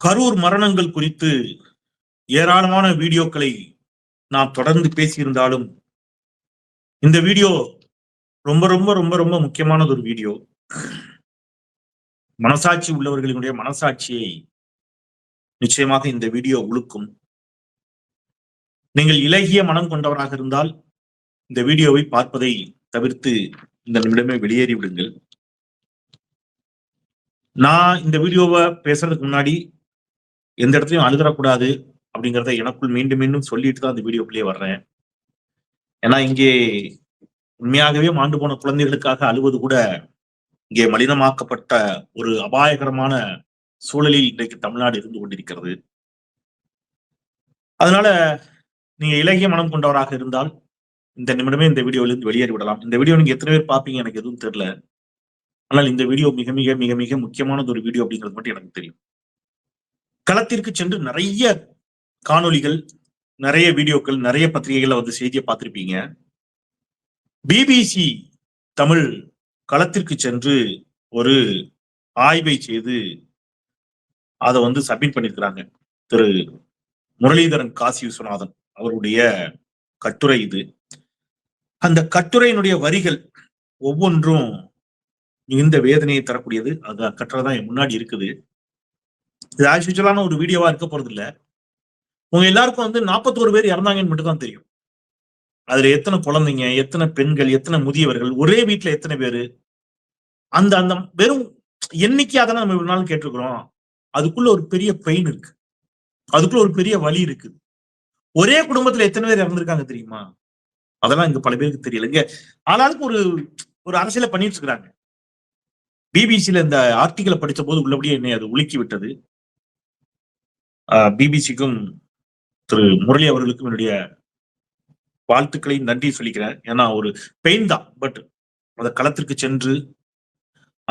கரூர் மரணங்கள் குறித்து ஏராளமான வீடியோக்களை நாம் தொடர்ந்து பேசியிருந்தாலும் இந்த வீடியோ ரொம்ப ரொம்ப ரொம்ப ரொம்ப முக்கியமானது ஒரு வீடியோ. மனசாட்சி உள்ளவர்களினுடைய மனசாட்சியை நிச்சயமாக இந்த வீடியோ உழுக்கும். நீங்கள் இலகிய மனம் கொண்டவராக இருந்தால் இந்த வீடியோவை பார்ப்பதை தவிர்த்து இந்த நிமிடமே வெளியேறி விடுங்கள் நான் இந்த வீடியோவை பேசுறதுக்கு முன்னாடி எந்த இடத்துலையும் அழுதரக்கூடாது அப்படிங்கிறத எனக்குள் மீண்டும் மீண்டும் சொல்லிட்டு தான் அந்த வீடியோக்குள்ளேயே வர்றேன். ஏன்னா இங்கே உண்மையாகவே மாண்டு போன குழந்தைகளுக்காக அழுவது கூட இங்கே மலினமாக்கப்பட்ட ஒரு அபாயகரமான சூழலில் இன்றைக்கு தமிழ்நாடு இருந்து கொண்டிருக்கிறது. அதனால நீங்க இலகிய மனம் கொண்டவராக இருந்தால் இந்த நிமிடமே இந்த வீடியோவிலிருந்து வெளியேறி விடலாம். இந்த வீடியோ நீங்க எத்தனை பேர் பார்ப்பீங்க எனக்கு எதுவும் தெரியல. ஆனால் இந்த வீடியோ மிக மிக மிக மிக முக்கியமானது ஒரு வீடியோ அப்படிங்கிறது மட்டும் எனக்கு தெரியும். களத்திற்கு சென்று நிறைய காணொளிகள் நிறைய வீடியோக்கள் நிறைய பத்திரிகைகள்ல வந்து செய்தியை பார்த்திருப்பீங்க. பிபிசி தமிழ் களத்திற்கு சென்று ஒரு ஆய்வை செய்து அதை வந்து சப்மிட் பண்ணியிருக்கிறாங்க. திரு முரளிதரன் காசி விஸ்வநாதன் அவருடைய கட்டுரை இது. அந்த கட்டுரையினுடைய வரிகள் ஒவ்வொன்றும் மிகுந்த வேதனையை தரக்கூடியது. அது கட்டுரை தான் என் முன்னாடி இருக்குது. இது ஆக்சுவலான ஒரு வீடியோவா இருக்க போறது இல்ல உங்க எல்லாருக்கும் வந்து நாற்பத்தோரு பேர் இறந்தாங்கன்னு மட்டும் தான் தெரியும். அதுல எத்தனை குழந்தைங்க எத்தனை பெண்கள் எத்தனை முதியவர்கள் ஒரே வீட்டுல எத்தனை பேரு? அந்த அந்த வெறும் எண்ணிக்கையாக தானே நம்ம இவ்வளவு நாள் கேட்டிருக்கிறோம். அதுக்குள்ள ஒரு பெரிய பெயின் இருக்கு. அதுக்குள்ள ஒரு பெரிய வலி இருக்கு. ஒரே குடும்பத்துல எத்தனை பேர் இறந்திருக்காங்க தெரியுமா? அதெல்லாம் இங்க பல பேருக்கு தெரியல. இங்க ஒரு ஒரு அரசியல பண்ணிட்டு இருக்கிறாங்க. பிபிசியில இந்த ஆர்டிகளை படித்த போது உள்ளபடியே என்னை அது உலுக்கி விட்டது. பிபிசிக்கும் திரு முரளி அவர்களுக்கும் என்னுடைய வாழ்த்துக்களை நன்றி சொல்லிக்கிறேன். ஏன்னா ஒரு பெயின் தான் பட் அந்த களத்திற்கு சென்று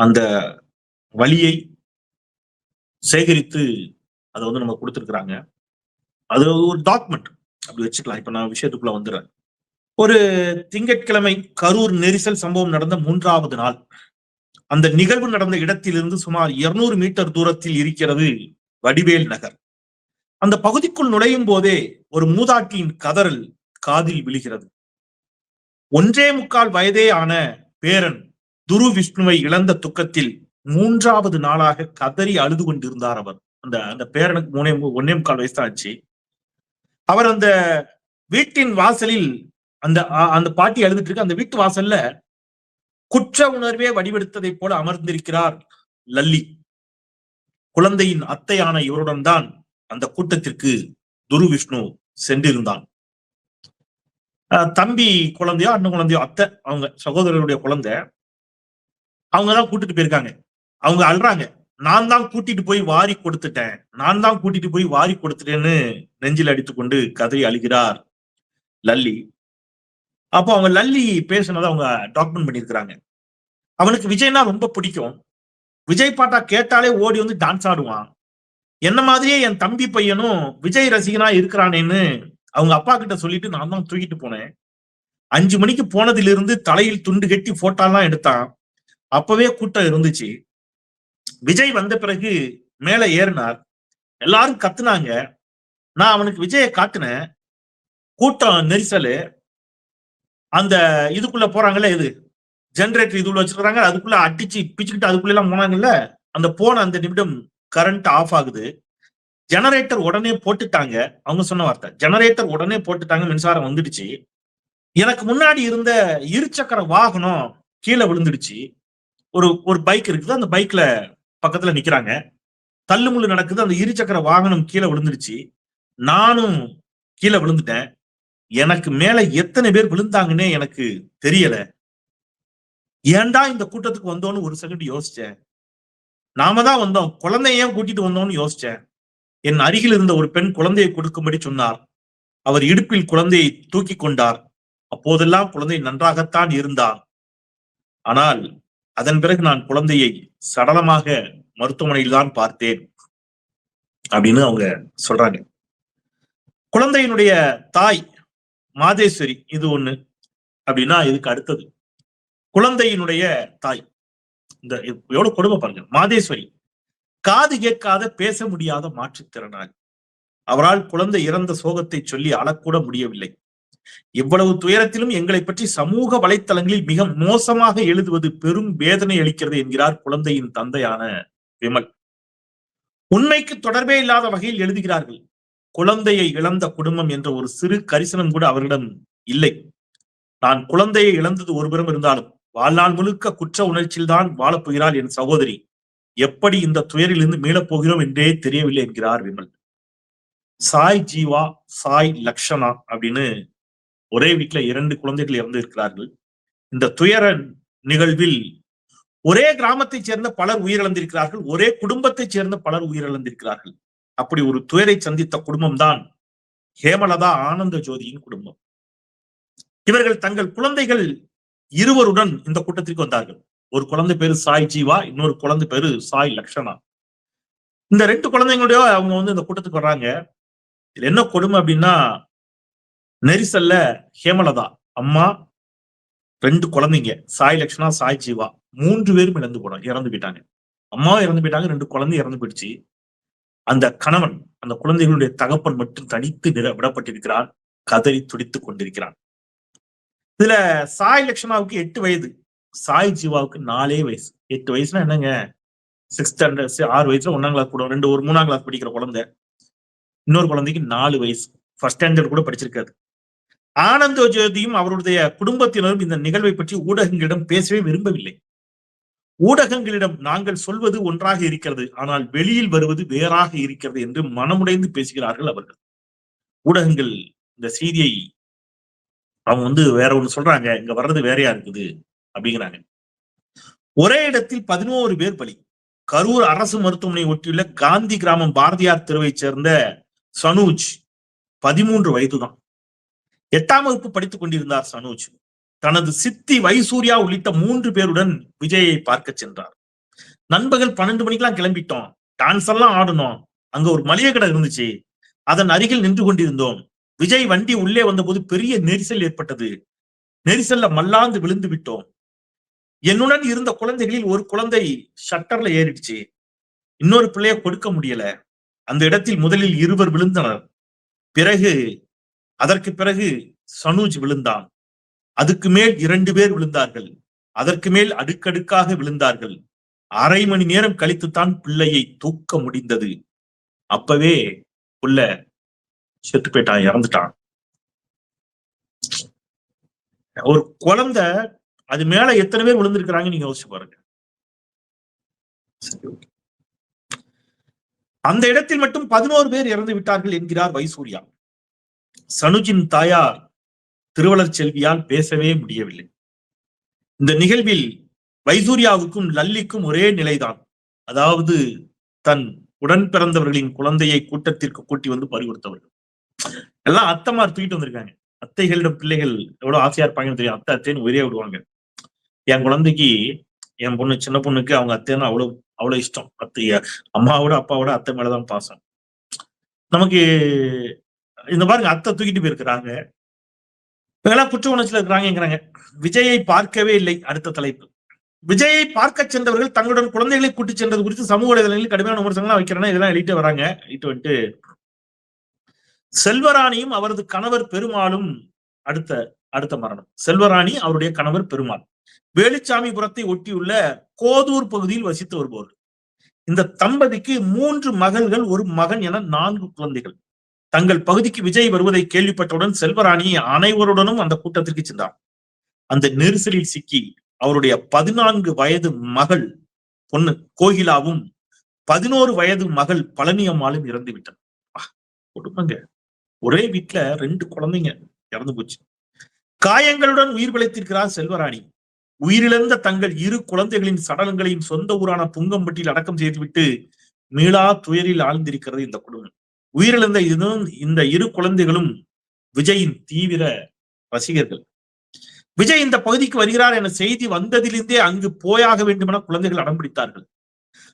அந்த வழியை சேகரித்து அதை வந்து நம்ம கொடுத்துருக்குறாங்க. அது ஒரு டாக்குமெண்ட் அப்படி வச்சுக்கலாம். இப்போ நான் விஷயத்துக்குள்ள வந்துடுறேன். ஒரு திங்கட்கிழமை கரூர் நெரிசல் சம்பவம் நடந்த மூன்றாவது நாள். அந்த நிகழ்வு நடந்த இடத்திலிருந்து சுமார் இருநூறு மீட்டர் தூரத்தில் இருக்கிறது வடிவேல் நகர். அந்த பகுதிக்குள் நுழையும் போதே ஒரு மூதாட்டியின் கதறல் காதில் விழுகிறது. ஒன்றே முக்கால் வயதே ஆன பேரன் துரு விஷ்ணுவை இழந்த துக்கத்தில் மூன்றாவது நாளாக கதறி அழுது கொண்டிருந்தார் அவர். அந்த அந்த பேரனுக்கு மூணே ஒன்னே முக்கால் வயசு ஆச்சு அவர் அந்த வீட்டின் வாசலில் அந்த அந்த பாட்டி அழுதுட்டு இருக்கு. அந்த வீட்டு வாசல்ல குற்ற உணர்வே வடிவெடுத்ததை போல அமர்ந்திருக்கிறார் லல்லி. குழந்தையின் அத்தையான இவருடன் தான் அந்த கூட்டத்திற்கு துரு விஷ்ணு சென்றிருந்தான். தம்பி குழந்தையோ அண்ணன் குழந்தையோ அத்தை அவங்க சகோதரருடைய குழந்தை அவங்க தான் கூட்டிட்டு போயிருக்காங்க. அவங்க அல்றாங்க நான் தான் கூட்டிட்டு போய் வாரி கொடுத்துட்டேன். நான் தான் கூட்டிட்டு போய் வாரி கொடுத்துட்டேன்னு நெஞ்சில் அடித்துக்கொண்டு கதறி அழுகிறார் லல்லி. அப்போ அவங்க லல்லி பேசுனதை அவங்க டாக்குமெண்ட் பண்ணியிருக்கிறாங்க. அவனுக்கு விஜய்னா ரொம்ப பிடிக்கும். விஜய் பாட்டா கேட்டாலே ஓடி வந்து டான்ஸ் ஆடுவான். என்ன மாதிரியே என் தம்பி பையனும் விஜய் ரசிகனா இருக்கிறானேன்னு அவங்க அப்பா கிட்ட சொல்லிட்டு நான் தான் தூக்கிட்டு போனேன். அஞ்சு மணிக்கு போனதிலிருந்து தலையில் துண்டு கட்டி போட்டோலாம் எடுத்தான். அப்பவே கூட்டம் இருந்துச்சு. விஜய் வந்த பிறகு மேல ஏறினார். எல்லாரும் கத்துனாங்க. நான் அவனுக்கு விஜயை காட்டினேன். கூட்டம் நெரிசலு. அந்த இதுக்குள்ள போறாங்கல்ல இது? ஜென்ரேட்டர் இதுல வச்சிருக்கிறாங்க. அதுக்குள்ள அடிச்சு பிச்சுக்கிட்டு அதுக்குள்ள எல்லாம் போனாங்கல்ல? அந்த போன அந்த நிமிடம் கரண்ட் ஆஃப் ஆகுது. ஜெனரேட்டர் உடனே போட்டுட்டாங்க. அவங்க சொன்ன வார்த்தை. ஜெனரேட்டர் உடனே போட்டுட்டாங்க மின்சாரம் வந்துடுச்சு. எனக்கு முன்னாடி இருந்த இருசக்கர வாகனம் கீழே விழுந்துடுச்சு. ஒரு ஒரு பைக் இருக்குது. அந்த பைக்ல பக்கத்துல நிக்கிறாங்க. தள்ளுமுள்ளு நடக்குது. அந்த இருசக்கர வாகனம் கீழே விழுந்துடுச்சு. நானும் கீழே விழுந்துட்டேன். எனக்கு மேல எத்தனை பேர் விழுந்தாங்கன்னே எனக்கு தெரியல. ஏன்டா இந்த கூட்டத்துக்கு வந்தோன்னு ஒரு செகண்ட் யோசிச்சேன். நாம தான் வந்தோம். குழந்தைய கூட்டிட்டு வந்தோம்னு யோசிச்சேன் என் அருகில் இருந்த ஒரு பெண் குழந்தையை கொடுக்கும்படி சொன்னார். அவர் இடுப்பில் குழந்தையை தூக்கி கொண்டார். அப்போதெல்லாம் குழந்தை நன்றாகத்தான் இருந்தார் ஆனால் அதன் பிறகு நான் குழந்தையை சடலமாக மருத்துவமனையில் தான் பார்த்தேன். அப்படின்னு அவங்க சொல்றாங்க. குழந்தையினுடைய தாய் மாதேஸ்வரி இது ஒண்ணு. அப்படின்னா இதுக்கு அடுத்தது. குழந்தையினுடைய தாய். இந்த எவ்வளவு கொடுமை பாருங்க. மாதேஸ்வரி காது கேட்காத பேச முடியாத மாற்றுத்திறனாளி. அவரால் குழந்தை இறந்த சோகத்தை சொல்லி அழக்கூட முடியவில்லை. இவ்வளவு துயரத்திலும் எங்களை பற்றி சமூக வலைத்தளங்களில் மிக மோசமாக எழுதுவது பெரும் வேதனை அளிக்கிறது என்கிறார் குழந்தையின் தந்தையான விமல். உண்மைக்கு தொடர்பே இல்லாத வகையில் எழுதுகிறார்கள். குழந்தையை இழந்த குடும்பம் என்ற ஒரு சிறு கரிசனம் கூட அவரிடம் இல்லை. நான் குழந்தையை இழந்தது ஒருபுறம் இருந்தாலும் வாழ்நாள் முழுக்க குற்ற உணர்ச்சியில்தான் வாழப்போகிறாள் என் சகோதரி. எப்படி இந்த துயரிலிருந்து மீளப் போகிறோம் என்றே தெரியவில்லை என்கிறார் விமல். சாய் ஜீவா சாய் லக்ஷனா அப்படின்னு ஒரே வீட்டுல இரண்டு குழந்தைகள் இறந்து இருக்கிறார்கள் இந்த துயர நிகழ்வில் ஒரே கிராமத்தைச் சேர்ந்த பலர் உயிரிழந்திருக்கிறார்கள். ஒரே குடும்பத்தைச் சேர்ந்த பலர் உயிரிழந்திருக்கிறார்கள். அப்படி ஒரு துயரை சந்தித்த குடும்பம் தான் ஹேமலதா ஆனந்த ஜோதியின் குடும்பம். இவர்கள் தங்கள் குழந்தைகள் இருவருடன் இந்த கூட்டத்திற்கு வந்தார்கள். ஒரு குழந்தை பேரு சாய் ஜீவா இன்னொரு குழந்தை பேரு சாய் லக்ஷனா. இந்த ரெண்டு குழந்தைங்களுடைய அவங்க வந்து இந்த கூட்டத்துக்கு வர்றாங்க. இதுல என்ன கொடுமை அப்படின்னா நெரிசல்ல ஹேமலதா அம்மா ரெண்டு குழந்தைங்க சாய் லக்ஷனா சாய் ஜீவா மூன்று பேரும் இறந்து போனாங்க இறந்து போயிட்டாங்க. அம்மாவும் இறந்து போயிட்டாங்க ரெண்டு குழந்தை இறந்து போயிடுச்சு. அந்த கணவன் அந்த குழந்தைகளுடைய தகப்பன் மட்டும் தனித்து நிற விடப்பட்டிருக்கிறான் கதறி துடித்துக் கொண்டிருக்கிறான் இதுல சாய் லட்சணாவுக்கு எட்டு வயது. சாய் ஜீவாவுக்கு நாலே வயசு. எட்டு வயசுனா என்னங்க? சிக்ஸ்த் ஸ்டாண்டர்ட் ஆறு வயசுல ஒன்னாம் கிளாஸ் கூட ரெண்டு ஒரு மூணாம் கிளாஸ் படிக்கிற குழந்தை. இன்னொரு குழந்தைக்கு நாலு வயசு. ஃபர்ஸ்ட் ஸ்டாண்டர்ட் கூட படிச்சிருக்காது ஆனந்த ஜோதியும் அவருடைய குடும்பத்தினரும் இந்த நிகழ்வை பற்றி ஊடகங்களிடம் பேசவே விரும்பவில்லை. ஊடகங்களிடம் நாங்கள் சொல்வது ஒன்றாக இருக்கிறது. ஆனால் வெளியில் வருவது வேறாக இருக்கிறது என்று மனமுடைந்து பேசுகிறார்கள் அவர்கள். ஊடகங்கள் இந்த செய்தியை அவங்க வந்து வேற ஒண்ணு சொல்றாங்க இங்க வர்றது வேறையா இருக்குது அப்படிங்கிறாங்க. ஒரே இடத்தில் பதினோரு பேர் பலி. கரூர் அரசு மருத்துவமனை ஒட்டியுள்ள காந்தி கிராமம் பாரதியார் தெருவை சேர்ந்த சனூஜ் பதிமூன்று வயதுதான். எட்டாம் வகுப்பு படித்துக் கொண்டிருந்தார் சனூஜ். தனது சித்தி வைசூர்யா உள்ளிட்ட மூன்று பேருடன் விஜயை பார்க்க சென்றார். நண்பகல் பன்னெண்டு மணிக்கெல்லாம் கிளம்பிட்டோம். டான்ஸ் எல்லாம் ஆடணும் அங்க ஒரு மளிகை கடை இருந்துச்சு. அதன் அருகில் நின்று கொண்டிருந்தோம். விஜய் வண்டி உள்ளே வந்தபோது பெரிய நெரிசல் ஏற்பட்டது. நெரிசல்ல மல்லாந்து விழுந்து விட்டோம். என்னுடன் இருந்த குழந்தைகளில் ஒரு குழந்தை ஷட்டர்ல ஏறிடுச்சு. இன்னொரு பிள்ளைய கொடுக்க முடியல. அந்த இடத்தில் முதலில் இருவர் விழுந்தனர். பிறகு அதற்கு பிறகு சனூஜ் விழுந்தான். அதுக்கு மேல் இரண்டு பேர் விழுந்தார்கள். அதற்கு மேல் அடுக்கடுக்காக விழுந்தார்கள். அரை மணி நேரம் கழித்துத்தான் பிள்ளையை தூக்க முடிந்தது. அப்பவே புள்ள செத்து போயிட்டான் இறந்துட்டான். ஒரு குழந்தை அது மேல எத்தனை பேர் விழுந்திருக்கிறாங்க நீங்க யோசிச்சு பாருங்க. சரி, அந்த இடத்தில் மட்டும் பதினோரு பேர் இறந்து விட்டார்கள் என்கிறார் வைசூர்யா. சனுஜின் தாயார் திருவளர் செல்வியால் பேசவே முடியவில்லை. இந்த நிகழ்வில் வைசூர்யாவுக்கும் லல்லிக்கும் ஒரே நிலைதான். அதாவது தன் உடன் பிறந்தவர்களின் குழந்தையை கூட்டத்திற்கு கூட்டி வந்து பறிகொடுத்தவர்கள். எல்லாம் அத்தைமார் தூக்கிட்டு வந்திருக்காங்க. அத்தைகளிடம் பிள்ளைகள் எவ்வளவு ஆசையா இருப்பாங்கன்னு தெரியும். அத்தை அத்தைன்னு உயிரே விடுவாங்க. என் குழந்தைக்கு என் பொண்ணு சின்ன பொண்ணுக்கு அவங்க அத்தைன்னு அவ்வளவு அவ்வளவு இஷ்டம். அத்தைய அம்மாவோட அப்பாவோட அத்தை மேலதான் பாசம். நமக்கு இந்த பாருங்க அத்தை தூக்கிட்டு போயிருக்கிறாங்க. இவங்கெல்லாம் குற்ற உணர்ச்சியில இருக்கிறாங்கிறாங்க விஜயை பார்க்கவே இல்லை அடுத்த தலைப்பு. விஜயை பார்க்க சென்றவர்கள் தங்களுடன் குழந்தைகளை கூட்டி சென்றது குறித்து சமூக வலைதளங்களில் கடுமையான விமர்சனங்கள் வைக்கிறேன்னா இதெல்லாம் எழுதிட்டு வராங்க. இட்டு வந்துட்டு செல்வராணியும் அவரது கணவர் பெருமாளும் அடுத்த அடுத்த மரணம். செல்வராணி அவருடைய கணவர் பெருமாள். வேலுச்சாமிபுரத்தை ஒட்டியுள்ள கோதூர் பகுதியில் வசித்து வருபவர் இந்த தம்பதிக்கு மூன்று மகள்கள் ஒரு மகன் என நான்கு குழந்தைகள். தங்கள் பகுதிக்கு விஜய் வருவதை கேள்விப்பட்டவுடன் செல்வராணி அனைவருடனும் அந்த கூட்டத்திற்கு சென்றார் அந்த நெரிசலில் சிக்கி அவருடைய பதினான்கு வயது மகள் பொண்ணு கோகிலாவும் பதினோரு வயது மகள் பழனி அம்மாளும் இறந்து விட்டனர் ஆஹ், ஒரே வீட்டுல ரெண்டு குழந்தைங்க இறந்து போச்சு. காயங்களுடன் உயிர் பிழைத்திருக்கிறார் செல்வராணி. உயிரிழந்த தங்கள் இரு குழந்தைகளின் சடலங்களையும் சொந்த ஊரான புங்கம்பட்டியில் அடக்கம் செய்துவிட்டு மீளா துயரில் ஆழ்ந்திருக்கிறது இந்த குடும்பம். உயிரிழந்த இதுவும் இந்த இரு குழந்தைகளும் விஜயின் தீவிர ரசிகர்கள். விஜய் இந்த பகுதிக்கு வருகிறார் என செய்தி வந்ததிலிருந்தே அங்கு போயாக வேண்டும் என குழந்தைகள் அடம்பிடித்தார்கள்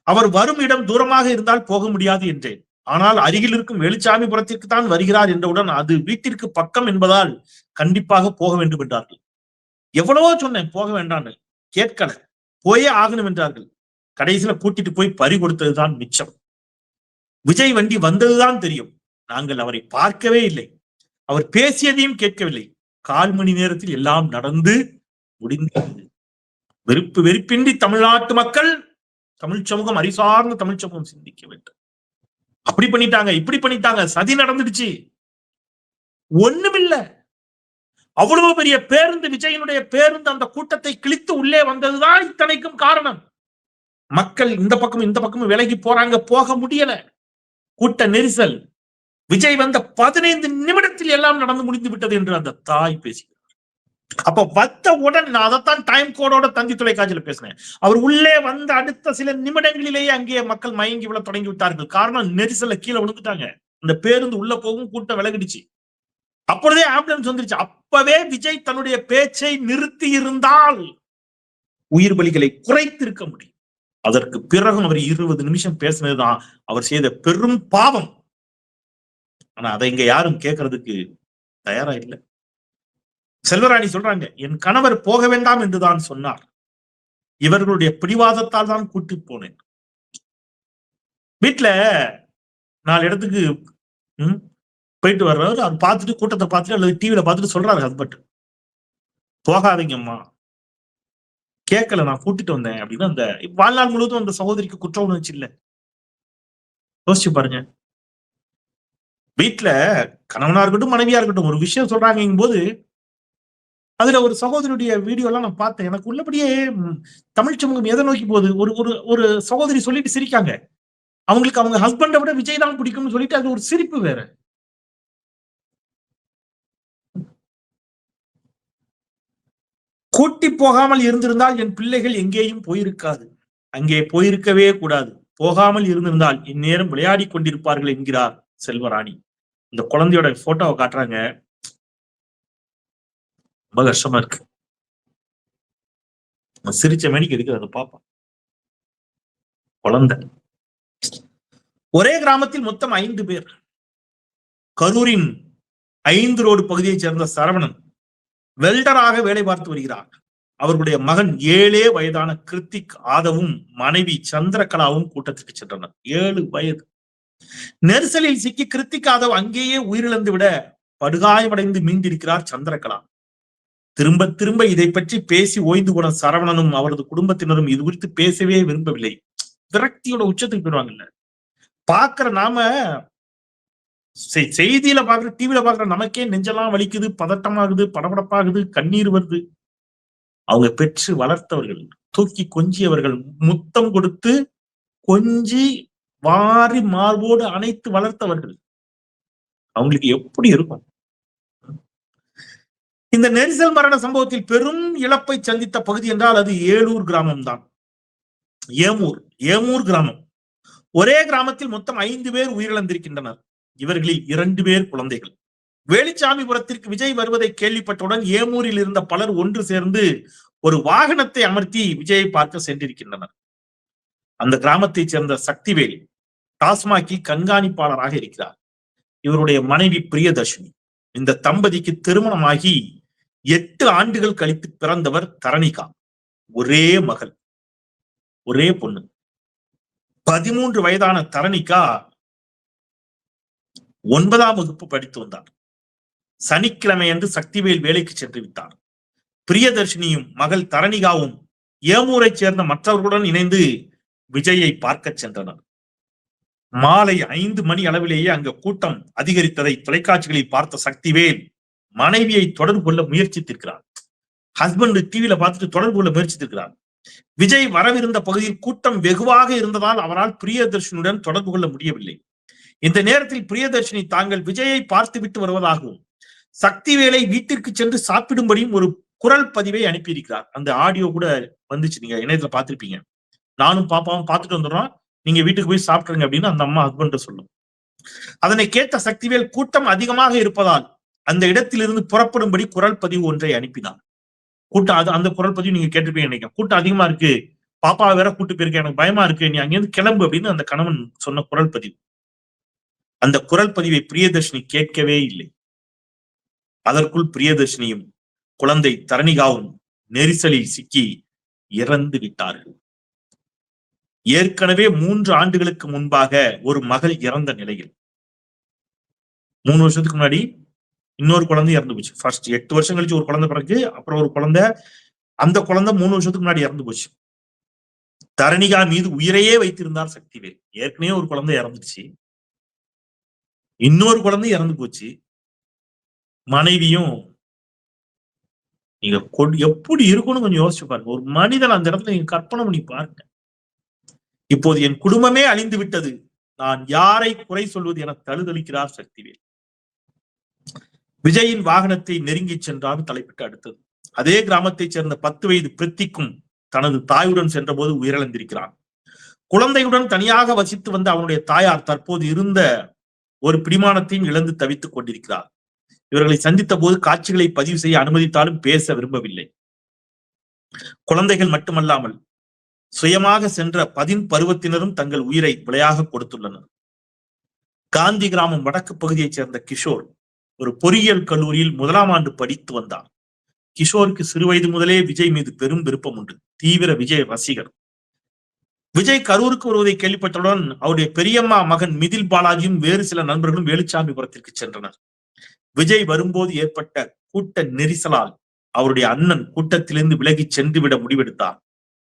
அவர் வரும் இடம் தூரமாக இருந்தால் போக முடியாது என்றேன். ஆனால் அருகில் இருக்கும் வெளிச்சாமிபுரத்திற்கு தான் வருகிறார் என்றவுடன் அது வீட்டிற்கு பக்கம் என்பதால் கண்டிப்பாக போக வேண்டும் என்றார்கள் எவ்வளவோ சொன்னேன் போக வேண்டான்னு கேட்கல. போயே ஆகணும் என்றார்கள். கடைசியில கூட்டிட்டு போய் பறி கொடுத்ததுதான் மிச்சம். விஜய் வண்டி வந்ததுதான் தெரியும். நாங்கள் அவரை பார்க்கவே இல்லை. அவர் பேசியதையும் கேட்கவில்லை. கால் மணி நேரத்தில் எல்லாம் நடந்து முடிந்தது. வெறுப்பு வெறுப்பின்றி தமிழ்நாட்டு மக்கள் தமிழ் சமூகம் அரிசார்ந்த தமிழ் சமூகம் சிந்திக்க வேண்டும். அப்படி பண்ணிட்டாங்க இப்படி பண்ணிட்டாங்க சதி நடந்துடுச்சு. ஒண்ணுமில்ல. அவ்வளவு பெரிய பேருந்து விஜயனுடைய பேருந்து அந்த கூட்டத்தை கிழித்து உள்ளே வந்ததுதான் இத்தனைக்கும் காரணம். மக்கள் இந்த பக்கம் இந்த பக்கமும் விலகி போறாங்க போக முடியல. கூட்ட நெரிசல். விஜய் வந்த பதினைந்து நிமிடத்தில் எல்லாம் நடந்து முடிந்து விட்டது என்று அந்த தாய் பேசி அப்ப வந்த உடனே நான் அதைத்தான் டைம் கோடோட தந்தி தொலைக்காட்சியில பேசினேன் அவர் உள்ளே வந்த அடுத்த சில நிமிடங்களிலேயே அங்கே மக்கள் மயங்கி விழ தொடங்கி விட்டார்கள். காரணம் நெரிசல்ல கீழே விழுந்துட்டாங்க இந்த பேருந்து உள்ள போகும் கூட்டம் விலகிடுச்சு. அப்பொழுதே ஆம்புலன்ஸ் வந்துருச்சு. அப்பவே விஜய் தன்னுடைய பேச்சை நிறுத்தி இருந்தால் உயிர் பலிகளை குறைத்திருக்க முடியும். அதற்கு பிறகும் அவர் இருபது நிமிஷம் பேசினதுதான் அவர் செய்த பெரும் பாவம். ஆனா அதை இங்க யாரும் கேட்கறதுக்கு தயாரா இல்லை. செல்வராணி சொல்றாங்க என் கணவர் போக வேண்டாம் என்றுதான் சொன்னார். இவர்களுடைய பிடிவாதத்தால் தான் கூட்டி போனேன். வீட்டுல நாலு இடத்துக்கு ம், போயிட்டு வர்றவர் அவர் பார்த்துட்டு கூட்டத்தை பார்த்துட்டு அல்லது டிவியில பார்த்துட்டு சொல்றாரு ஹஸ்பண்ட். போகாதீங்கம்மா. கேட்கல நான் கூட்டிட்டு வந்தேன். அப்படின்னு அந்த வாழ்நாள் முழுவதும் அந்த சகோதரிக்கு குற்ற உணர்ச்சி இல்லை. யோசிச்சு பாருங்க. வீட்டுல கணவனா இருக்கட்டும் மனைவியா இருக்கட்டும் ஒரு விஷயம் சொல்றாங்க போது அதுல ஒரு சகோதரியுடைய வீடியோ எல்லாம் நான் பார்த்தேன். எனக்கு உள்ளபடியே தமிழ் சமூகம் எதை நோக்கி போகுது? ஒரு ஒரு ஒரு சகோதரி சொல்லிட்டு சிரிக்காங்க. அவங்களுக்கு அவங்க ஹஸ்பண்டை விட விஜய் தான் பிடிக்கும்னு சொல்லிட்டு அது ஒரு சிரிப்பு வேற. கூட்டி போகாமல் இருந்திருந்தால் என் பிள்ளைகள் எங்கேயும் போயிருக்காது. அங்கே போயிருக்கவே கூடாது. போகாமல் இருந்திருந்தால் இந்நேரம் விளையாடி கொண்டிருப்பார்கள் என்கிறார் செல்வராணி. இந்த குழந்தையோட போட்டோவை காட்டுறாங்க. ரொம்ப கஷ்டமா இருக்கு. சிரிச்ச மணிக்கு இருக்கு அதை பாப்பான் குழந்தை. ஒரே கிராமத்தில் மொத்தம் ஐந்து பேர். கரூரின் ஐந்து ரோடு பகுதியைச் சேர்ந்த சரவணன் வெல்டராக வேலை பார்த்து வருகிறார். அவர்களுடைய மகன் ஏழே வயதான கிருத்திக் ஆதவும் மனைவி சந்திரகலாவும் கூட்டத்திற்கு சென்றனர். ஏழு வயது. நெரிசலில் சிக்கி கிருத்திக் ஆதவ் அங்கேயே உயிரிழந்து விட படுகாயமடைந்து மீண்டிருக்கிறார் சந்திரகலா. திரும்ப திரும்ப இதை பற்றி பேசி ஓய்ந்து போன சரவணனும் அவரது குடும்பத்தினரும் இது குறித்து பேசவே விரும்பவில்லை. விரக்தியோட உச்சத்துக்கு போயிடுவாங்கல்ல. பாக்குற நாம செ- செய்தியில பாக்குற டிவில பாக்குற நமக்கே நெஞ்செல்லாம் வலிக்குது பதட்டமாகுது படபடப்பாகுது கண்ணீர் வருது. அவங்க பெற்று வளர்த்தவர்கள் தூக்கி கொஞ்சியவர்கள் முத்தம் கொடுத்து கொஞ்சி வாரி மார்போடு அணைத்து வளர்த்தவர்கள். அவங்களுக்கு எப்படி இருக்கும்? இந்த நெரிசல் மரண சம்பவத்தில் பெரும் இழப்பை சந்தித்த பகுதி என்றால் அது ஏலூர் கிராமம் தான் ஏமூர் ஏமூர் கிராமம். ஒரே கிராமத்தில் மொத்தம் ஐந்து பேர் உயிரிழந்திருக்கின்றனர். இவர்களில் இரண்டு பேர் குழந்தைகள். வேலுச்சாமிபுரத்திற்கு விஜய் வருவதை கேள்விப்பட்டவுடன் ஏமூரில் இருந்த பலர் ஒன்று சேர்ந்து ஒரு வாகனத்தை அமர்த்தி விஜயை பார்க்க சென்றிருக்கின்றனர். அந்த கிராமத்தைச் சேர்ந்த சக்திவேல் டாஸ்மாகில் கண்காணிப்பாளராக இருக்கிறார். இவருடைய மனைவி பிரியதர்ஷினி. இந்த தம்பதிக்கு திருமணமாகி எட்டு ஆண்டுகள் கழித்து பிறந்தவர் தரணிகா. ஒரே மகள். ஒரே பொண்ணு. பதிமூன்று வயதான தரணிகா ஒன்பதாம் வகுப்பு படித்து வந்தார். சனிக்கிழமை அன்று சக்திவேல் வேலைக்கு சென்று விட்டார். பிரியதர்ஷினியும் மகள் தரணிகாவும் ஏமூரைச் சேர்ந்த மற்றவர்களுடன் இணைந்து விஜயை பார்க்கச் சென்றனர். மாலை ஐந்து மணி அளவிலேயே அங்கு கூட்டம் அதிகரித்ததை தொலைக்காட்சிகளில் பார்த்த சக்திவேல் மனைவியை தொடர்பு கொள்ள முயற்சித்திருக்கிறார் ஹஸ்பண்ட் டிவியில பார்த்துட்டு தொடர்பு கொள்ள முயற்சித்திருக்கிறார் விஜய் வரவிருந்த பகுதியில் கூட்டம் வெகுவாக இருந்ததால் அவரால் பிரியதர்ஷனுடன் தொடர்பு கொள்ள முடியவில்லை. இந்த நேரத்தில் பிரியதர்ஷினி தாங்கள் விஜயை பார்த்துவிட்டு வருவதாகவும் சக்திவேலை வீட்டிற்கு சென்று சாப்பிடும்படியும் ஒரு குரல் பதிவை அனுப்பியிருக்கிறார். அந்த ஆடியோ கூட வந்துச்சு. நீங்க இணையத்துல பார்த்திருப்பீங்க. நானும் பாப்பாவும் பார்த்துட்டு வந்துடுறோம். நீங்க வீட்டுக்கு போய் சாப்பிட்டுருங்க அப்படின்னு அந்த அம்மா ஹஸ்பண்ட் சொல்லும். அதனை கேட்ட சக்திவேல் கூட்டம் அதிகமாக இருப்பதால் அந்த இடத்திலிருந்து புறப்படும்படி குரல் பதிவு ஒன்றை அனுப்பினார் கூட்டம் அது அந்த குரல் பதிவு நீங்க கேட்டிருப்பீங்க நினைக்கிறேன். கூட்டம் அதிகமா இருக்கு. பாப்பா வேற கூட்டு போயிருக்கேன் எனக்கு பயமா இருக்கு. நீ அங்கிருந்து கிளம்பு அப்படின்னு அந்த கணவன் சொன்ன குரல் பதிவு. அந்த குரல் பதிவை பிரியதர்ஷினி கேட்கவே இல்லை. அதற்குள் பிரியதர்ஷினியும் குழந்தை தரணிகாவும் நெரிசலில் சிக்கி இறந்து விட்டார்கள். ஏற்கனவே மூன்று ஆண்டுகளுக்கு முன்பாக ஒரு மகள் இறந்த நிலையில். மூணு வருஷத்துக்கு முன்னாடி இன்னொரு குழந்தை இறந்து போச்சு. ஃபர்ஸ்ட் எட்டு வருஷம் கழிச்சு ஒரு குழந்தை பிறகு அப்புறம் ஒரு குழந்தை அந்த குழந்தை மூணு வருஷத்துக்கு முன்னாடி இறந்து போச்சு. தரணிகா மீது உயிரையே வைத்திருந்தார் சக்திவேல். ஏற்கனவே ஒரு குழந்தை இறந்துச்சு இன்னொரு குழந்தை இறந்து போச்சு. மனைவியும் நீங்க எப்படி இருக்கும்னு கொஞ்சம் யோசிச்சு பாருங்க. ஒரு மனிதன் அந்த இடத்துல நீங்க கற்பனை பண்ணி பாருங்க. இப்போது என் குடும்பமே அழிந்து விட்டது. நான் யாரை குறை சொல்வது என தழுதளிக்கிறார் சக்திவேல். விஜயின் வாகனத்தை நெருங்கி சென்றார் தலைப்பிட்டு அடுத்தது. அதே கிராமத்தைச் சேர்ந்த பத்து வயது பிரித்திக்கும் தனது தாயுடன் சென்றபோது உயிரிழந்திருக்கிறான். குழந்தையுடன் தனியாக வசித்து வந்த அவனுடைய தாயார் தற்போது இருந்த ஒரு பிடிமானத்தையும் இழந்து தவித்துக் கொண்டிருக்கிறார். இவர்களை சந்தித்த போது காட்சிகளை பதிவு செய்ய அனுமதித்தாலும் பேச விரும்பவில்லை. குழந்தைகள் மட்டுமல்லாமல் சுயமாக சென்ற பதின் பருவத்தினரும் தங்கள் உயிரை விலையாக கொடுத்துள்ளனர். காந்தி கிராமம் வடக்கு பகுதியைச் சேர்ந்த கிஷோர் ஒரு பொறியியல் கல்லூரியில் முதலாம் ஆண்டு படித்து வந்தார் கிஷோருக்கு சிறுவயது முதலே விஜய் மீது பெரும் விருப்பம் உண்டு. தீவிர விஜய் ரசிகர். விஜய் கரூருக்கு வருவதை கேள்விப்பட்டவுடன் அவருடைய பெரியம்மா மகன் மிதில் பாலாஜியும் வேறு சில நண்பர்களும் வேலுச்சாமிபுரத்திற்கு சென்றனர். விஜய் வரும்போது ஏற்பட்ட கூட்ட நெரிசலால் அவருடைய அண்ணன் கூட்டத்திலிருந்து விலகிச் சென்றுவிட முடிவெடுத்தார்.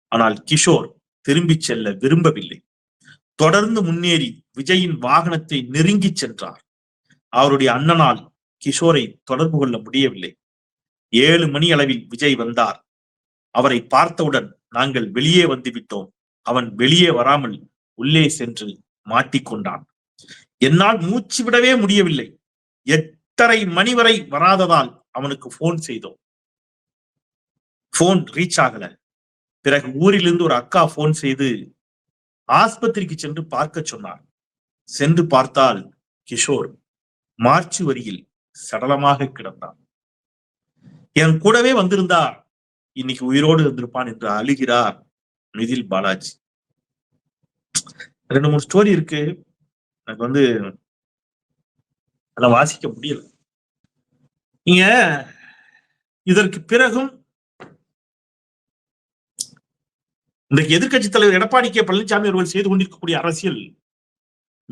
ஆனால் கிஷோர் திரும்பிச் செல்ல விரும்பவில்லை. தொடர்ந்து முன்னேறி விஜயின் வாகனத்தை நெருங்கிச் சென்றார். அவருடைய அண்ணனால் கிஷோரை தொடர்பு கொள்ள முடியவில்லை. ஏழு மணி அளவில் விஜய் வந்தார். அவரை பார்த்தவுடன் நாங்கள் வெளியே வந்து விட்டோம். அவன் வெளியே வராமல் உள்ளே சென்று மாட்டிக்கொண்டான் என்னால் மூச்சு விடவே முடியவில்லை. எட்டரை மணி வரை வராததால் அவனுக்கு போன் செய்தோம். போன் ரீச் ஆகல. பிறகு ஊரிலிருந்து ஒரு அக்கா போன் செய்து ஆஸ்பத்திரிக்கு சென்று பார்க்க சொன்னார். சென்று பார்த்தால் கிஷோர் மார்ச் வரியில் சடலமாக கிடந்தான். என் கூடவே வந்திருந்தா இன்னைக்கு உயிரோடு இருந்திருப்பான் என்று அழுகிறார் மிதில் பாலாஜி. ரெண்டு மூணு ஸ்டோரி இருக்கு. எனக்கு வந்து அதை வாசிக்க முடியல. நீங்க இதற்கு பிறகும் இன்றைக்கு எதிர்க்கட்சி தலைவர் எடப்பாடி கே பழனிசாமி அவர்கள் செய்து கொண்டிருக்கக்கூடிய அரசியல்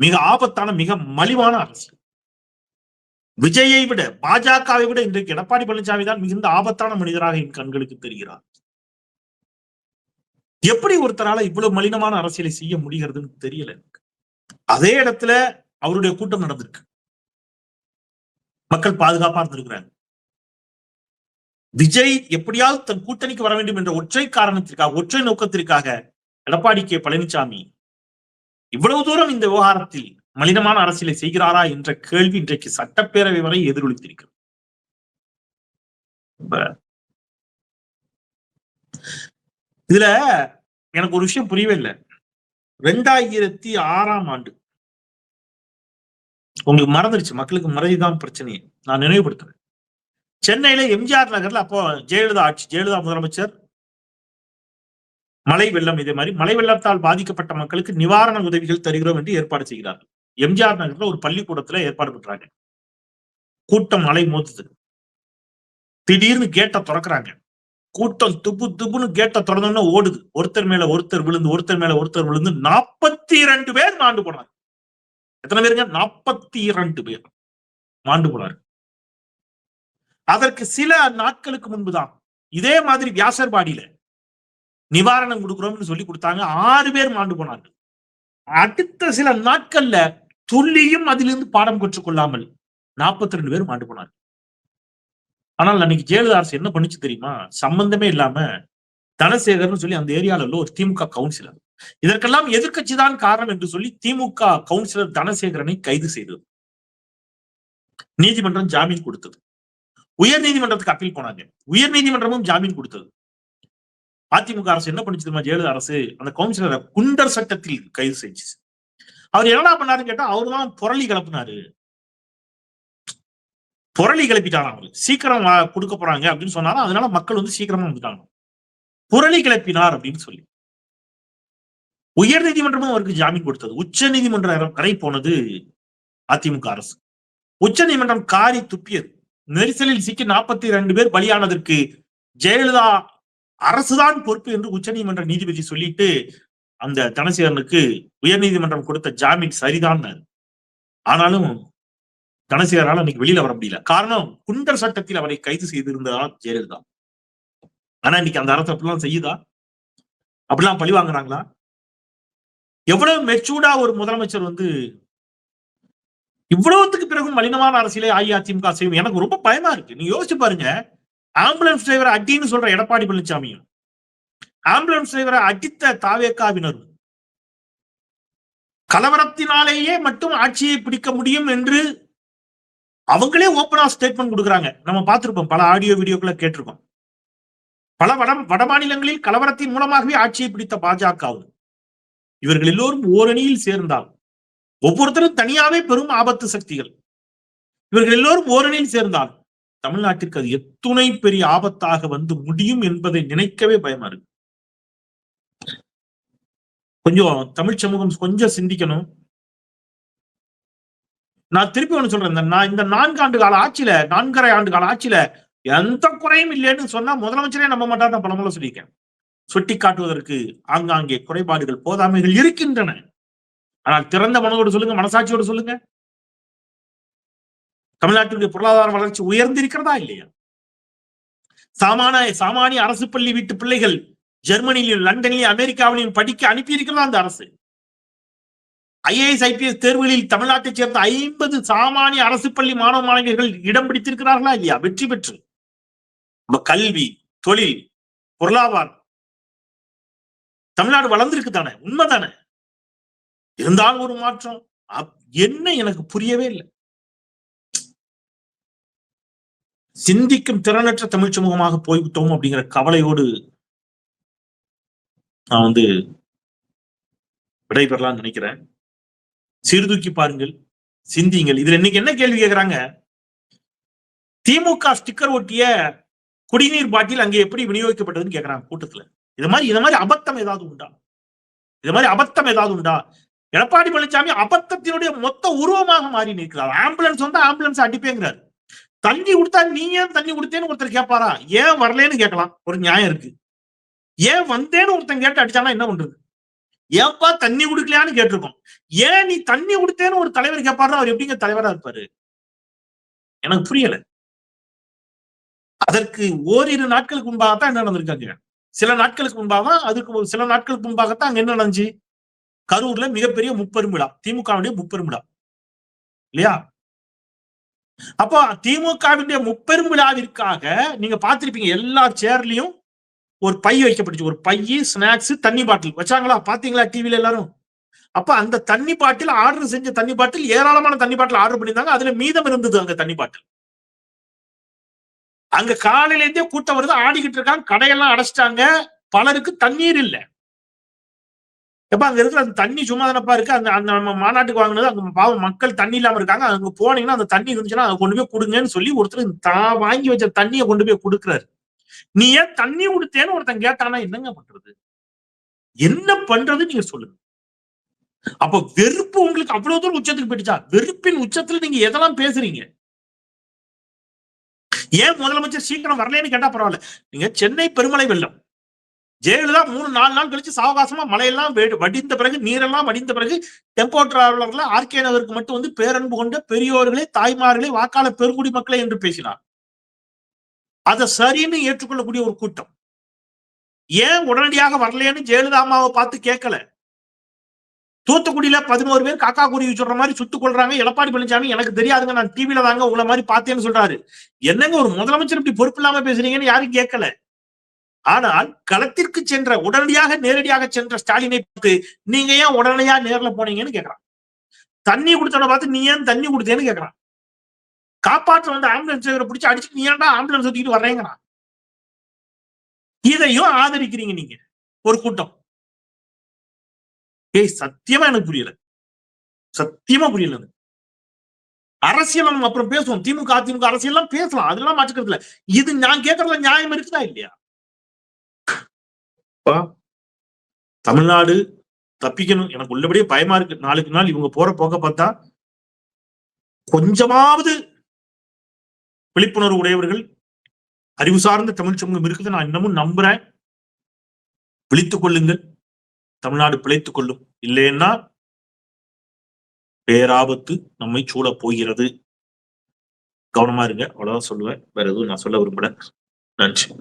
மிக ஆபத்தான மிக மலிவான அரசியல். விஜயை விட பாஜகவை விட இன்றைக்கு எடப்பாடி பழனிசாமி தான் மிகுந்த ஆபத்தான மனிதராக என் கண்களுக்கு தெரிகிறார். எப்படி ஒருத்தரால இவ்வளவு மலினமான அரசியலை செய்ய முடிகிறதுன்னு தெரியல எனக்கு. அதே இடத்துல அவருடைய கூட்டம் நடந்திருக்கு. மக்கள் பாதுகாப்பா இருந்திருக்கிறாங்க. விஜய் எப்படியாவது தன் கூட்டணிக்கு வர வேண்டும் என்ற ஒற்றை காரணத்திற்காக ஒற்றை நோக்கத்திற்காக எடப்பாடி கே பழனிசாமி இவ்வளவு தூரம் இந்த விவகாரத்தில் மலினமான அரசியலை செய்கிறாரா என்ற கேள்வி இன்றைக்கு சட்டப்பேரவை வரை எதிரொலித்திருக்கிறது. இதுல எனக்கு ஒரு விஷயம் புரியவே இல்லை. ரெண்டாயிரத்தி ஆறாம் ஆண்டு உங்களுக்கு மறந்துருச்சு. மக்களுக்கு மறதிதான் பிரச்சனையே. நான் நினைவுபடுத்துறேன். சென்னையில எம்ஜிஆர் நகர்ல அப்போ ஜெயலலிதா ஆட்சி ஜெயலலிதா முதலமைச்சர் மழை வெள்ளம் இதே மாதிரி மழை வெள்ளத்தால் பாதிக்கப்பட்ட மக்களுக்கு நிவாரண உதவிகள் தருகிறோம் என்று ஏற்பாடு செய்கிறார்கள். எம்ஜிஆர் நகர்ல ஒரு பள்ளிக்கூடத்துல ஏற்பாடு பண்றாங்க. கூட்டம் மலை மோதுது. திடீர்னு கேட்டை திறக்கிறாங்க. கூட்டம் துப்பு துப்புன்னு கேட்டை திறந்தோம்னா ஓடுது. ஒருத்தர் மேல ஒருத்தர் விழுந்து ஒருத்தர் மேல ஒருத்தர் விழுந்து நாற்பத்தி இரண்டு பேர் மாண்டு போனாங்க. எத்தனை பேருங்க? நாற்பத்தி இரண்டு பேர் மாண்டு போனார். அதற்கு சில நாட்களுக்கு முன்புதான் இதே மாதிரி வியாசர்பாடியில நிவாரணம் கொடுக்கிறோம்னு சொல்லி கொடுத்தாங்க. ஆறு பேர் மாண்டு போனார்கள். அடுத்த சில நாட்கள்ல துல்லியும் அதிலிருந்து பாடம் கற்றுக்கொள்ளாமல் நாற்பத்தி ரெண்டு பேரும் ஆண்டு போனார் ஆனால் அன்னைக்கு ஜெயலலிதா அரசு என்ன பண்ணுச்சு தெரியுமா? சம்பந்தமே இல்லாம தனசேகர்னு சொல்லி அந்த ஏரியால உள்ள ஒரு திமுக கவுன்சிலர் இதற்கெல்லாம் எதிர்க்கட்சி தான் காரணம் என்று சொல்லி திமுக கவுன்சிலர் தனசேகரனை கைது செய்தது. நீதிமன்றம் ஜாமீன் கொடுத்தது. உயர் நீதிமன்றத்துக்கு அப்பீல் போனாங்க. உயர் நீதிமன்றமும் ஜாமீன் கொடுத்தது. அதிமுக அரசு என்ன பண்ணிச்சு தெரியுமா? ஜெயலலிதா அரசு அந்த கவுன்சிலரை குண்டர் சட்டத்தில் கைது செஞ்சு அவர் என்னடா பண்ணாருன்னு கேட்டா அவர்தான் புரளி கிளப்பினாரு. புரளி கிளப்பிட்டாராம் அவரு. சீக்கிரம் கொடுக்க போறாங்க அப்படின்னு சொன்னாலும் அதனால மக்கள் வந்து சீக்கிரமா வந்துட்டாங்க புரளி கிளப்பினார் அப்படின்னு சொல்லி. உயர் நீதிமன்றமும் அவருக்கு ஜாமீன் கொடுத்தது. உச்ச நீதிமன்றம் வரை போனது அதிமுக அரசு. உச்ச நீதிமன்றம் காரி துப்பியது. நெரிசலில் சிக்கி நாற்பத்தி ரெண்டு பேர் பலியானதற்கு ஜெயலலிதா அரசுதான் பொறுப்பு என்று உச்சநீதிமன்ற நீதிபதி சொல்லிட்டு அந்த தனசேகரனுக்கு உயர்நீதிமன்றம் கொடுத்த ஜாமீன் சரிதான் ஆனாலும் தனசேகரால் அன்னைக்கு வெளியில வர முடியல. காரணம் குண்டர் சட்டத்தில் அவரை கைது செய்திருந்ததா ஜெயலலிதா. ஆனா இன்னைக்கு அந்த அரசு அப்படிலாம் செய்யுதா? அப்படிலாம் பழி வாங்குறாங்களா? எவ்வளவு மெச்சூர்டா ஒரு முதலமைச்சர் வந்து இவ்வளவுத்துக்கு பிறகு மலினமான அரசியலை அஇஅதிமுக செய்யும்? எனக்கு ரொம்ப பயமா இருக்கு. நீங்க யோசிச்சு பாருங்க. ஆம்புலன்ஸ் டிரைவரை அட்டின்னு சொல்ற எடப்பாடி பழனிசாமியும் ஆம்புலன்ஸ் டிரைவரை அடித்த தாவேக்காவினர். கலவரத்தினாலேயே மட்டும் ஆட்சியை பிடிக்க முடியும் என்று அவங்களே ஓப்பனா ஸ்டேட்மெண்ட் கொடுக்குறாங்க. நம்ம பார்த்திருப்போம் பல ஆடியோ வீடியோக்களை கேட்டிருக்கோம். பல வட வட மாநிலங்களில் கலவரத்தின் மூலமாகவே ஆட்சியை பிடித்த பாஜகவும் இவர்கள் எல்லோரும் ஓரணியில் சேர்ந்தால் ஒவ்வொருத்தரும் தனியாவே பெரும் ஆபத்து சக்திகள். இவர்கள் எல்லோரும் ஓரணியில் சேர்ந்தால் தமிழ்நாட்டிற்கு அது எத்துணை பெரிய ஆபத்தாக வந்து முடியும் என்பதை நினைக்கவே பயமா இருக்கு. கொஞ்சம் தமிழ் சமூகம் கொஞ்சம் சிந்திக்கணும். நான் திருப்பி ஒண்ணு சொல்றேன் இந்த நான் இந்த நான்கு ஆண்டு கால ஆட்சியில நான்கரை ஆண்டு கால ஆட்சியில எந்த குறையும் இல்லைன்னு சொன்னா முதலமைச்சரே நம்ப மாட்டார் நான் பலமுறை சொல்லியிருக்கேன். சுட்டி காட்டுவதற்கு ஆங்காங்கே குறைபாடுகள் போதாமைகள் இருக்கின்றன. ஆனால் திறந்த மனதோடு சொல்லுங்க மனசாட்சியோடு சொல்லுங்க. தமிழ்நாட்டினுடைய பொருளாதார வளர்ச்சி உயர்ந்திருக்கிறதா இல்லையா? சாமான சாமானிய அரசு பள்ளி வீட்டு பிள்ளைகள் ஜெர்மனியிலும் லண்டனிலும் அமெரிக்காவிலும் படிக்க அனுப்பியிருக்கிறதா அந்த அரசு. ஐஏஎஸ் ஐபிஎஸ் தேர்வுகளில் தமிழ்நாட்டைச் சேர்ந்த ஐம்பது சாமானிய அரசு பள்ளி மாணவ மாணவியர்கள் இடம் பிடித்திருக்கிறார்களா இல்லையா? வெற்றி பெற்று. நம்ம கல்வி தொழில் பொருளாதாரம். தமிழ்நாடு வளர்ந்திருக்கு தானே? உண்மைதானே இருந்தாலும் ஒரு மாற்றம். அப்- என்ன எனக்கு புரியவே இல்லை. சிந்திக்கும் திறனற்ற தமிழ் சமூகமாக போய்விட்டோம் அப்படிங்கிற கவலையோடு நான் வந்து விடைபெறலாம்னு நினைக்கிறேன். சீர்தூக்கி பாருங்கள் சிந்திங்கள் இதுல இன்னைக்கு என்ன கேள்வி கேட்கிறாங்க திமுக ஸ்டிக்கர் ஒட்டிய குடிநீர் பாட்டில் அங்கே எப்படி விநியோகிக்கப்பட்டதுன்னு கேட்கிறாங்க கூட்டத்துல. இது மாதிரி இது மாதிரி அபத்தம் ஏதாவது உண்டா? இது மாதிரி அபத்தம் ஏதாவது உண்டா? எடப்பாடி பழனிசாமி அபத்தத்தினுடைய மொத்த உருவமாக மாறி நிற்கிறார். ஆம்புலன்ஸ் வந்து ஆம்புலன்ஸ் அடிப்பேங்கிறார். தண்ணி கொடுத்தா நீ ஏன் தண்ணி கொடுத்தேன்னு ஒருத்தர் கேட்பாரா ஏன் வரலன்னு கேட்கலாம். ஒரு நியாயம் இருக்கு. ஏன் வந்தேன்னு ஒருத்தன் கேட்டு அடிச்சானா என்ன பண்றது? ஏன்பா தண்ணி குடுக்கலையான்னு கேட்டிருக்கோம். ஏன் நீ தண்ணி கொடுத்தேன்னு ஒரு தலைவர் கேட்பாரு அவர் எப்படிங்க தலைவரா இருப்பாரு? எனக்கு புரியல. அதற்கு ஓரிரு நாட்களுக்கு முன்பாகத்தான் என்ன நடந்திருக்காங்க? சில நாட்களுக்கு முன்பாக அதுக்கு சில நாட்களுக்கு முன்பாகத்தான் அங்க என்ன நடந்துச்சு? கரூர்ல மிகப்பெரிய முப்பெரும் விழா திமுகவுடைய முப்பெரும் விழா. இல்லையா? அப்போ திமுகவினுடைய முப்பெரும் விழாவிற்காக நீங்க பார்த்திருப்பீங்க எல்லா சேர்லயும் ஒரு பை வைக்கப்பட்டுச்சு ஒரு பைய ஸ்நாக்ஸ் தண்ணி பாட்டில். வச்சாங்களா? பாத்தீங்களா டிவில எல்லாரும்? அப்ப அந்த தண்ணி பாட்டில் ஆர்டர் செஞ்ச தண்ணி பாட்டில் ஏராளமான தண்ணி பாட்டில் ஆர்டர் பண்ணியிருந்தாங்க. அதுல மீதம் இருந்தது அங்க தண்ணி பாட்டில். அங்க காலையில இருந்தே கூட்டம் வருது. ஆடிக்கிட்டு இருக்காங்க. கடையெல்லாம் அடைச்சிட்டாங்க. பலருக்கு தண்ணீர் இல்லை. எப்ப அங்க இருக்கிற அந்த தண்ணி சும்மா தானப்பா இருக்கு. அந்த அந்த நம்ம மாநாட்டுக்கு வாங்கினது அங்க பாவம் மக்கள் தண்ணி இல்லாம இருக்காங்க. அங்க போனீங்கன்னா அந்த தண்ணி இருந்துச்சுன்னா அதை கொண்டு போய் கொடுங்கன்னு சொல்லி ஒருத்தர் தான் வாங்கி வச்ச தண்ணியை கொண்டு போய் கொடுக்குறாரு. நீ ஏன் தண்ணி கொடுத்தேன்னு ஒருத்தன் கேட்டானா என்னங்க பண்றது? என்ன பண்றது நீங்க சொல்லுங்க. அப்ப வெறுப்பு உங்களுக்கு அவ்வளவு தூரம் உச்சத்துக்கு போயிடுச்சா? வெறுப்பின் உச்சத்துல நீங்க எதெல்லாம் பேசுறீங்க? ஏன் முதலமைச்சர் சீக்கிரம் வரலன்னு கேட்டா பரவாயில்ல. நீங்க சென்னை பெருமலை வெள்ளம். ஜெயலலிதா மூணு நாலு நாள் கழிச்சு சாவகாசமா மழையெல்லாம் வடிந்த பிறகு நீரெல்லாம் வடிந்த பிறகு டெம்போ டிராவலர்ல ஆர்கே நகருக்கு மட்டும் வந்து பேரன்பு கொண்ட பெரியோர்களே தாய்மார்களே வாக்காளர் பெருங்குடி மக்களே என்று பேசினார். அதை சரின்னு ஏற்றுக்கொள்ளக்கூடிய ஒரு கூட்டம். ஏன் உடனடியாக வரலையேன்னு ஜெயலலிதா அம்மாவை பார்த்து கேட்கல. தூத்துக்குடியில பதினோரு பேர் காக்கா குருவி சொல்ற மாதிரி சுட்டுக் கொள்றாங்க எடப்பாடி பழனிசாமி எனக்கு தெரியாதுங்க நான் டிவில தாங்க உங்களை மாதிரி பார்த்தேன்னு சொல்றாரு. என்னங்க ஒரு முதலமைச்சர் இப்படி பொறுப்பு இல்லாம பேசுறீங்கன்னு யாரும் கேட்கல. ஆனால் களத்திற்கு சென்ற உடனடியாக நேரடியாக சென்ற ஸ்டாலினை பார்த்து நீங்க ஏன் உடனடியா நேர்ல போனீங்கன்னு கேக்குறான் தண்ணி கொடுத்தவன பார்த்து நீ ஏன் தண்ணி கொடுத்தேன்னு கேட்கறான். காப்பாற்ற வந்த ஆம்புலன்ஸ் டிரைவரை பிடிச்சி அடிச்சு நீ ஏன்டா ஆம்புலன்ஸ் தூக்கிட்டு வர்றேங்கண்ணா இதையும் ஆதரிக்கிறீங்க நீங்க. ஒரு கூட்டம். ஏய் சத்தியமா எனக்கு புரியல. சத்தியமா புரியல எனக்கு. அரசியல் நம்ம அப்புறம் பேசுவோம். திமுக அதிமுக அரசியல் எல்லாம் பேசலாம். அதெல்லாம் மாற்றுக்கிறது இல்ல இது நான் கேட்கறதுல நியாயம் இருக்குதா இல்லையா? தமிழ்நாடு தப்பிக்கணும். எனக்கு உள்ளபடியே பயமா இருக்கு. நாளுக்கு நாள் இவங்க போற போக்க பார்த்தா கொஞ்சமாவது விழிப்புணர்வு உடையவர்கள் அறிவு சார்ந்த தமிழ் சமூகம் இருக்குது. நான் இன்னமும் நம்புறேன். விழித்துக் கொள்ளுங்கள். தமிழ்நாடு பிழைத்துக் கொள்ளும். இல்லைன்னா பேராபத்து நம்மை சூழப் போகிறது. கவனமா இருங்க. அவ்வளவுதான் சொல்லுவேன். வேற எதுவும் நான் சொல்ல விரும்பல. நன்றி.